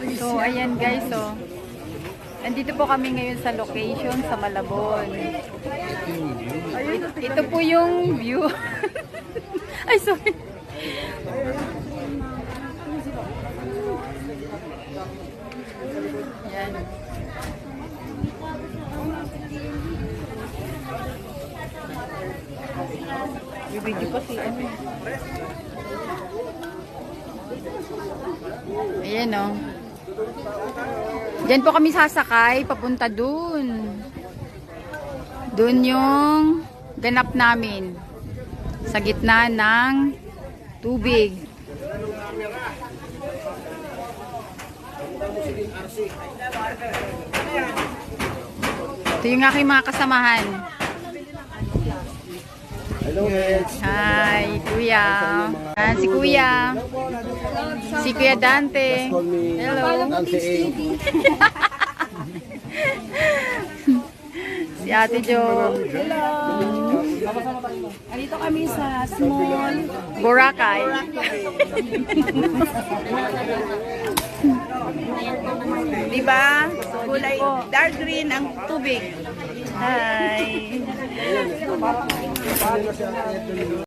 So, ayan guys, so. Nandito po kami ngayon sa location sa Malabon. It- ito po yung view. Ay, sorry. Yan. Bibidyo pa si ano. Ayan o. Diyan po kami sasakay, papunta dun. Dun yung ganap namin. Sa gitna ng tubig. Ito yung aking mga kasamahan. Hello. Hi, Kuya. Yan, si Kuya. Si Kuya Dante. Hello. Si Ate Jo. Andito kami sa small Boracay. Di ba? Kulay dark green ang tubig. Hi.